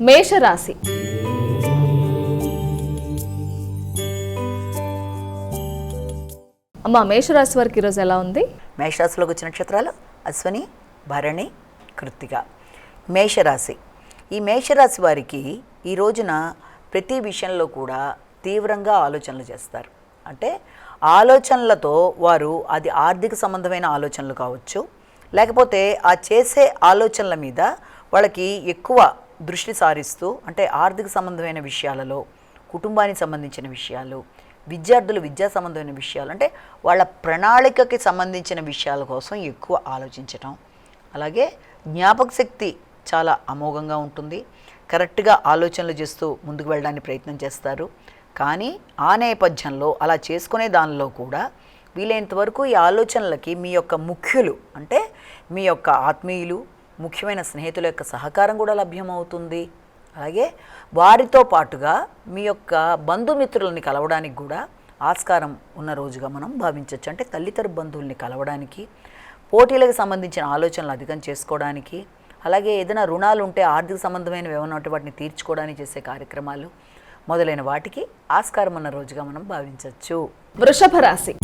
మేషరాశి. అమ్మ మేషరాశి వారికి ఈరోజు ఎలా ఉంది? మేషరాశిలోకి వచ్చిన నక్షత్రాలు అశ్వని భరణి కృత్తిక. మేషరాశి. ఈ మేషరాశి వారికి ఈ రోజున ప్రతి విషయంలో కూడా తీవ్రంగా ఆలోచనలు చేస్తారు. అంటే ఆలోచనలతో వారు అది ఆర్థిక సంబంధమైన ఆలోచనలు కావచ్చు. లేకపోతే ఆ చేసే ఆలోచనల మీద వాళ్ళకి ఎక్కువ దృష్టి సారిస్తూ అంటే ఆర్థిక సంబంధమైన విషయాలలో కుటుంబానికి సంబంధించిన విషయాలు విద్యార్థులు విద్యా సంబంధమైన విషయాలు అంటే వాళ్ళ ప్రణాళికకి సంబంధించిన విషయాల కోసం ఎక్కువ ఆలోచించటం. అలాగే జ్ఞాపక శక్తి చాలా అమోఘంగా ఉంటుంది. కరెక్ట్గా ఆలోచనలు చేస్తూ ముందుకు వెళ్ళడానికి ప్రయత్నం చేస్తారు. కానీ ఆ నేపథ్యంలో అలా చేసుకునే దానిలో కూడా వీలైనంత వరకు ఈ ఆలోచనలకి మీ యొక్క ముఖ్యులు అంటే మీ యొక్క ఆత్మీయులు ముఖ్యమైన స్నేహితుల యొక్క సహకారం కూడా లభ్యమవుతుంది. అలాగే వారితో పాటుగా మీ యొక్క బంధుమిత్రులని కలవడానికి కూడా ఆస్కారం ఉన్న రోజుగా మనం భావించవచ్చు అంటే తల్లితర బంధువుల్ని కలవడానికి పోటీలకు సంబంధించిన ఆలోచనలు అధికం చేసుకోవడానికి అలాగే ఏదైనా రుణాలు ఉంటే ఆర్థిక సంబంధమైనవి ఏమైనా ఉంటే వాటిని తీర్చుకోవడానికి చేసే కార్యక్రమాలు మొదలైన వాటికి ఆస్కారం ఉన్న రోజుగా మనం భావించవచ్చు వృషభ రాశి.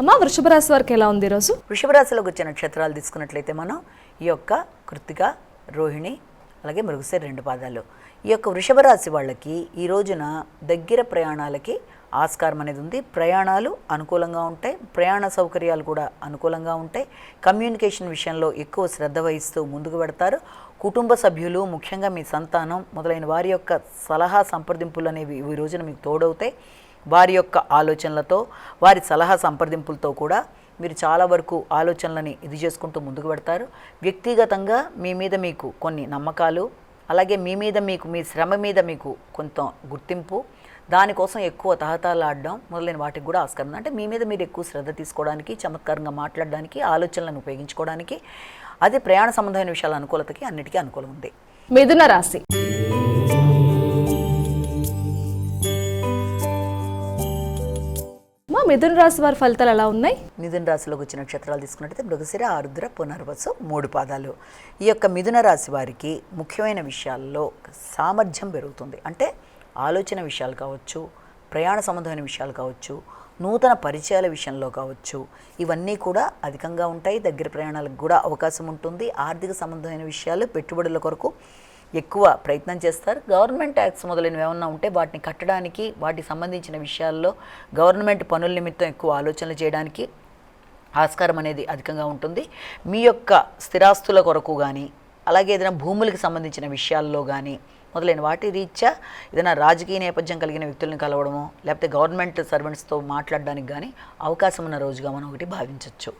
అమ్మ వృషభ రాశి వారికి ఎలా ఉంది ఈరోజు వృషభ రాశిలోకి వచ్చే నక్షత్రాలు తీసుకున్నట్లయితే మనం ఈ యొక్క కృత్తిక రోహిణి అలాగే మృగశిర రెండు పాదాలు. ఈ యొక్క వృషభ రాశి వాళ్ళకి ఈ రోజున దగ్గర ప్రయాణాలకి ఆస్కారం అనేది ఉంది. ప్రయాణాలు అనుకూలంగా ఉంటాయి. ప్రయాణ సౌకర్యాలు కూడా అనుకూలంగా ఉంటాయి. కమ్యూనికేషన్ విషయంలో ఎక్కువ శ్రద్ధ వహిస్తూ ముందుకు పెడతారు. కుటుంబ సభ్యులు ముఖ్యంగా మీ సంతానం మొదలైన వారి యొక్క సలహా సంప్రదింపులు అనేవి ఈ రోజున మీకు తోడవుతాయి. వారి యొక్క ఆలోచనలతో వారి సలహా సంప్రదింపులతో కూడా మీరు చాలా వరకు ఆలోచనలని ఇది చేసుకుంటూ ముందుకు పెడతారు. వ్యక్తిగతంగా మీ మీద మీకు కొన్ని నమ్మకాలు అలాగే మీ మీద మీకు మీ శ్రమ మీద మీకు కొంత గుర్తింపు దానికోసం ఎక్కువ తహతాలాడడం మొదలైన వాటికి కూడా ఆస్కారం అంటే మీ మీద మీరు ఎక్కువ శ్రద్ధ తీసుకోవడానికి చమత్కారంగా మాట్లాడడానికి ఆలోచనలను ఉపయోగించుకోవడానికి అది ప్రయాణ సంబంధమైన విషయాల అనుకూలతకి అన్నిటికీ అనుకూలం ఉంది. మిథున రాశి. మిథున రాశి వారి ఫలితాలు ఎలా ఉన్నాయి? మిథున రాశిలోకి వచ్చిన నక్షత్రాలు తీసుకున్నట్టయితే మృగశిర ఆరుద్ర పునర్వసు మూడు పాదాలు. ఈ యొక్క మిథున రాశి వారికి ముఖ్యమైన విషయాల్లో సామర్థ్యం పెరుగుతుంది. అంటే ఆలోచన విషయాలు కావచ్చు ప్రయాణ సంబంధమైన విషయాలు కావచ్చు నూతన పరిచయాల విషయంలో కావచ్చు ఇవన్నీ కూడా అధికంగా ఉంటాయి. దగ్గర ప్రయాణాలకు కూడా అవకాశం ఉంటుంది. ఆర్థిక సంబంధమైన విషయాలు పెట్టుబడుల కొరకు ఎక్కువ ప్రయత్నం చేస్తారు. గవర్నమెంట్ ట్యాక్స్ మొదలైనవి ఏమన్నా ఉంటే వాటిని కట్టడానికి వాటికి సంబంధించిన విషయాల్లో గవర్నమెంట్ పనుల నిమిత్తం ఎక్కువ ఆలోచనలు చేయడానికి ఆస్కారం అనేది అధికంగా ఉంటుంది. మీ యొక్క స్థిరాస్తుల కొరకు కానీ అలాగే ఏదైనా భూములకు సంబంధించిన విషయాల్లో కానీ మొదలైన వాటి రీత్యా ఏదైనా రాజకీయ నేపథ్యం కలిగిన వ్యక్తులను కలవడమో లేకపోతే గవర్నమెంట్ సర్వెంట్స్తో మాట్లాడడానికి కానీ అవకాశం ఉన్న రోజుగా మనం ఒకటి భావించవచ్చు